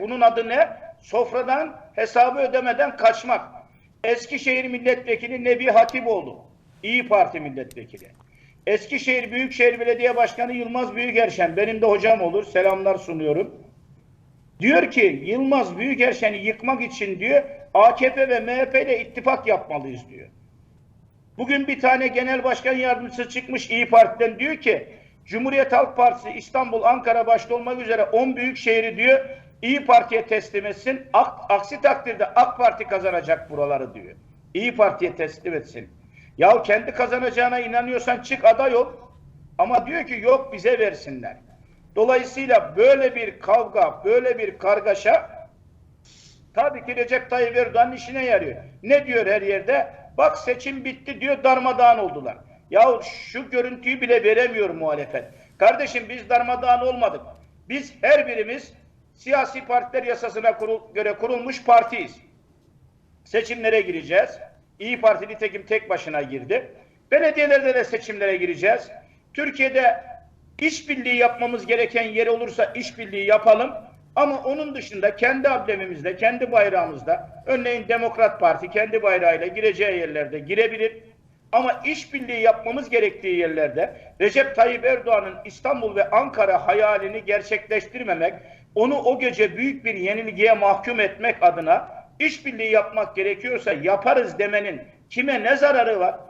Bunun adı ne? Sofradan hesabı ödemeden kaçmak. Eskişehir Milletvekili Nebi Hatipoğlu. İyi Parti Milletvekili. Eskişehir Büyükşehir Belediye Başkanı Yılmaz Büyükerşen. Benim de hocam olur. Selamlar sunuyorum. Diyor ki Yılmaz Büyükerşen'i yıkmak için diyor AKP ve MHP ile ittifak yapmalıyız diyor. Bugün bir tane genel başkan yardımcısı çıkmış İyi Parti'den diyor ki Cumhuriyet Halk Partisi İstanbul, Ankara başta olmak üzere 10 büyük şehri diyor İyi Parti'ye teslim etsin. Ak- aksi takdirde AK Parti kazanacak buraları diyor. İyi Parti'ye teslim etsin. Ya kendi kazanacağına inanıyorsan çık aday ol. Ama diyor ki yok bize versinler. Dolayısıyla böyle bir kavga, böyle bir kargaşa Tabii ki Recep Tayyip Erdoğan'ın işine yarıyor. Ne diyor her yerde? Bak seçim bitti diyor darmadağın oldular. Ya şu görüntüyü bile veremiyor muhalefet. Kardeşim biz darmadağın olmadık. Biz her birimiz siyasi partiler yasasına kurul- göre kurulmuş partiyiz. Seçimlere gireceğiz. İyi Parti nitekim tek başına girdi. Belediyelerde de seçimlere gireceğiz. Türkiye'de işbirliği yapmamız gereken yer olursa işbirliği yapalım. Ama onun dışında kendi amblemimizde, kendi bayrağımızda, örneğin Demokrat Parti kendi bayrağıyla gireceği yerlerde girebilir. Ama işbirliği yapmamız gerektiği yerlerde Recep Tayyip Erdoğan'ın İstanbul ve Ankara hayalini gerçekleştirmemek, onu o gece büyük bir yenilgiye mahkum etmek adına işbirliği yapmak gerekiyorsa yaparız demenin kime ne zararı var?